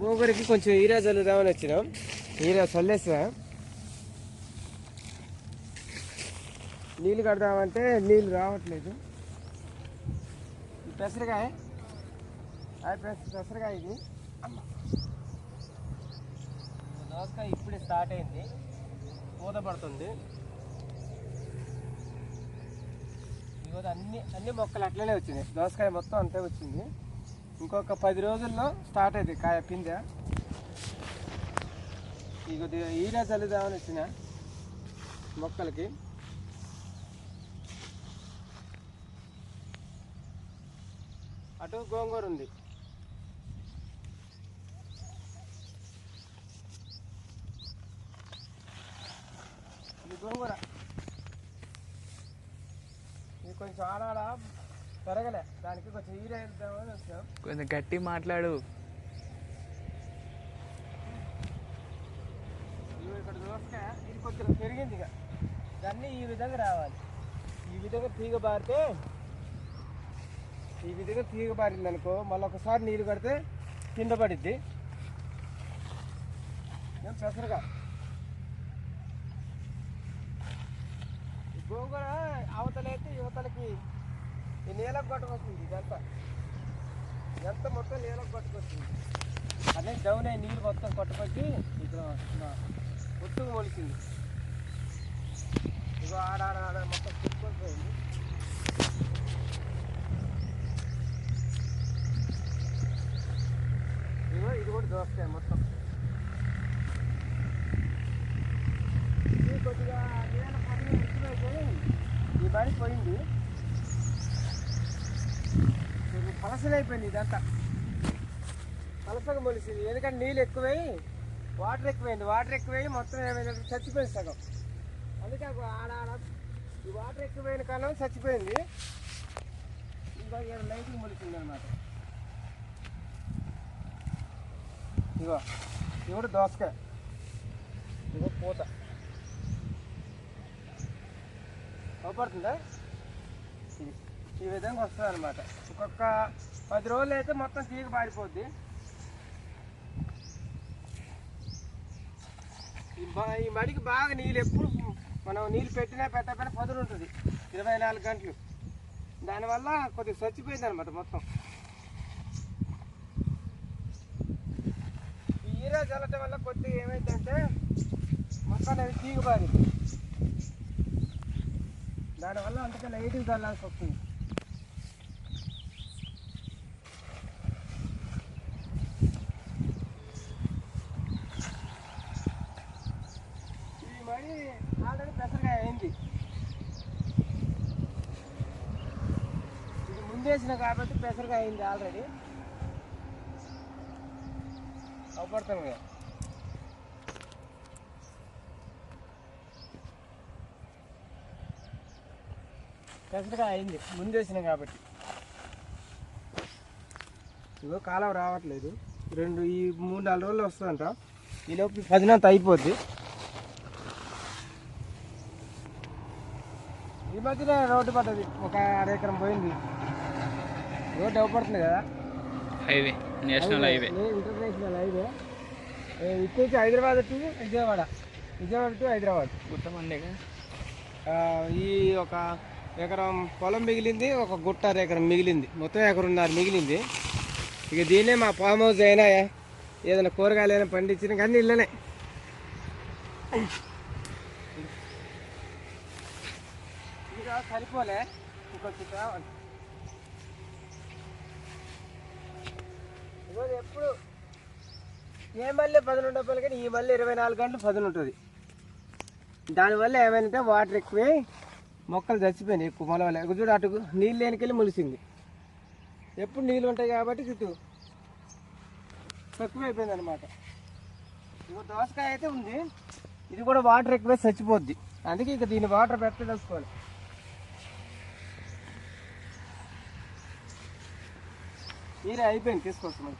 గోంగూర కొంచెం ఈరా చల్లుదామని వచ్చినాం. ఈరా చల్లేసా నీళ్ళు కడదామంటే నీళ్ళు రావట్లేదు. పెసరకాయ. పెసరకాయ ఇది. దోసకాయ ఇప్పుడే స్టార్ట్ అయింది. పూత పడుతుంది. ఇదిగో అన్ని అన్ని మొక్కలు అట్లనే వచ్చినాయి. దోసకాయ మొత్తం అంతే వచ్చింది. ఇంకొక పది రోజుల్లో స్టార్ట్ అవుతుంది కాయ పిందె ఈ కొద్దిగా ఈరా చల్లుదామని వచ్చిన మొక్కలకి. అటు గోంగూర ఉంది. ఇది గోంగూర. ఇది కొంచెం ఆడాడ పెరగలే దానికి కొంచెం ఈర వేద్దామని వచ్చాం. కొంచెం గట్టి మాట్లాడు. ఇక్కడ చూస్తే ఇది కొంచెం పెరిగింది ఇక. దాన్ని ఈ విధంగా రావాలి. ఈ విధంగా తీగ బారితే ఈ విధంగా తీగ బారింది అనుకో మళ్ళీ ఒకసారి నీళ్ళు కడితే కింద పడిద్ది. ఏం పెసరగా? ఈ గోంగూర అవతలైతే యువతలకి ఈ నేలకు కొట్టుకొస్తుంది ఇదంతా. ఎంత మొత్తం నేలకు కొట్టుకొస్తుంది అదే డౌన్ అయ్యి నీళ్ళు మొత్తం కొట్టుకొచ్చి ఇక్కడ ఒత్తుకు మొలిచింది ఇగో ఆడ ఆడ ఆడ మొత్తం చుట్టుకొని ఇగో ఇది కూడా దోసకాయ మొత్తం. కొద్దిగా నీళ్ళ పని ఎక్కువైతే ఈ బాడీ పోయింది. పలసలైపోయింది ఇదంతా. పలసగా మొలిసింది. ఎందుకంటే నీళ్ళు ఎక్కువై వాటర్ ఎక్కువైంది. వాటర్ ఎక్కువై మొత్తం ఏమైందంటే చచ్చిపోయింది సగం. అందుకే ఆ ఆడ ఆడ ఈ వాటర్ ఎక్కువైన కాలం చచ్చిపోయింది. ఇంకా ఇక్కడ లైటింగ్ మొలిసింది అనమాట ఇగో ఇవిడు కూడా దోసకాయ. ఇగో పూత. అవపడుతుందా ఇది. ఈ విధంగా వస్తుంది అనమాట ఒక్కొక్క పది రోజులు అయితే మొత్తం తీగ పారిపోద్ది. ఈ మడికి బాగా నీళ్ళు ఎప్పుడు మనం నీళ్ళు పెట్టినా పెట్టకపోయినా పదులు ఉంటుంది. ఇరవై నాలుగు గంటలు. దానివల్ల కొద్దిగా చచ్చిపోయింది అనమాట మొత్తం. ఈ ఈరా చల్లటం వల్ల కొద్దిగా ఏమైందంటే మొత్తం అనేది తీగబారింది దానివల్ల అందుకే లైట్కి చల్లాల్సి వస్తుంది ఈ మడి ఆల్రెడీ పెసరకాయ అయింది ఇది ముందేసిన కాబట్టి పెసరగా అయింది ఆల్రెడీ అవపడతాను కదా. పెసరగా అయింది ముందేసిన కాబట్టి. ఇగో కాలం రావట్లేదు. రెండు ఈ మూడు నాలుగు రోజులు వస్తుందంట. ఈ లోపు పదినంత అయిపోద్ది. ఈ మధ్యనే రోడ్డు పడ్డది. ఒక అర ఎకరం పోయింది. రోడ్డు అవపడుతుంది కదా? Highway national highway international highway ఇక్కడి నుంచి హైదరాబాద్ టు విజయవాడ? విజయవాడ టు హైదరాబాద్. గుట్టమండే ఈ ఒక ఎకరం పొలం మిగిలింది ఒక గుట్ట అర ఎకరం మిగిలింది. మొత్తం ఎకరున్నర మిగిలింది. ఇక దీన్నే మా ఫామ్ హౌస్ అయినా ఏదైనా కూరగాయలు అయినా పండించిన కానీ ఇళ్ళనే. సరిపోలే. ఇంకొంచెం కావాలి. ఇదిగో ఎప్పుడు? ఏ మళ్ళీ పదును డబ్బాలు కానీ ఈ మళ్ళీ ఇరవై నాలుగు గంటలు పదును ఉంటుంది. దానివల్ల ఏమైందంటే వాటర్ ఎక్కువై మొక్కలు చచ్చిపోయినాయి ఎక్కువ. మొల వల్ల చూడు అటు నీళ్ళు లేనికెళ్ళి ములిసింది. ఎప్పుడు నీళ్ళు ఉంటాయి కాబట్టి తక్కువ అయిపోయిందన్నమాట అనమాట ఇక దోసకాయ అయితే ఉంది. ఇది కూడా వాటర్ ఎక్కువ చచ్చిపోద్ది. అందుకే ఇక దీన్ని వాటర్ పెట్టదలుచుకోవాలి మీరే అయిపోయింది తీసుకొస్తాం